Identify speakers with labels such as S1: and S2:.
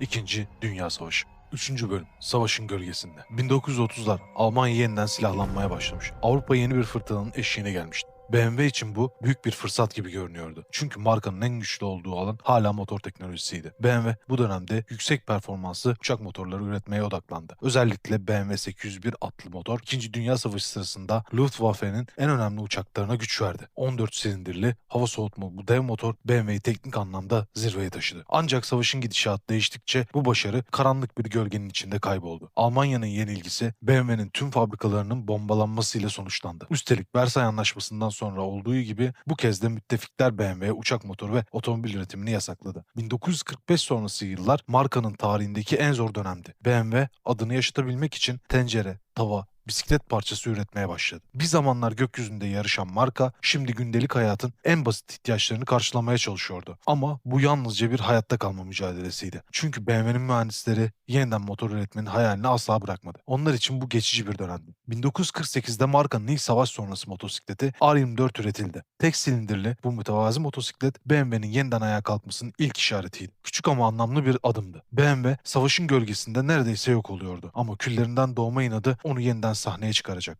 S1: İkinci Dünya Savaşı. Üçüncü bölüm Savaşın Gölgesinde. 1930'lar Almanya yeniden silahlanmaya başlamış. Avrupa yeni bir fırtınanın eşiğine gelmişti. BMW için bu büyük bir fırsat gibi görünüyordu. Çünkü markanın en güçlü olduğu alan hala motor teknolojisiydi. BMW bu dönemde yüksek performanslı uçak motorları üretmeye odaklandı. Özellikle BMW 801 atlı motor 2. Dünya Savaşı sırasında Luftwaffe'nin en önemli uçaklarına güç verdi. 14 silindirli hava soğutmalı bu dev motor BMW'yi teknik anlamda zirveye taşıdı. Ancak savaşın gidişatı değiştikçe bu başarı karanlık bir gölgenin içinde kayboldu. Almanya'nın yenilgisi BMW'nin tüm fabrikalarının bombalanmasıyla sonuçlandı. Üstelik Versay Anlaşması'ndan sonra olduğu gibi bu kez de müttefikler BMW uçak motoru ve otomobil üretimini yasakladı. 1945 sonrası yıllar markanın tarihindeki en zor dönemdi. BMW adını yaşatabilmek için tencere, tava, bisiklet parçası üretmeye başladı. Bir zamanlar gökyüzünde yarışan marka şimdi gündelik hayatın en basit ihtiyaçlarını karşılamaya çalışıyordu. Ama bu yalnızca bir hayatta kalma mücadelesiydi. Çünkü BMW'nin mühendisleri yeniden motor üretmenin hayalini asla bırakmadı. Onlar için bu geçici bir dönemdi. 1948'de markanın ilk savaş sonrası motosikleti R24 üretildi. Tek silindirli bu mütevazi motosiklet BMW'nin yeniden ayağa kalkmasının ilk işaretiydi. Küçük ama anlamlı bir adımdı. BMW savaşın gölgesinde neredeyse yok oluyordu ama küllerinden doğma inadı onu yeniden sahneye çıkaracak.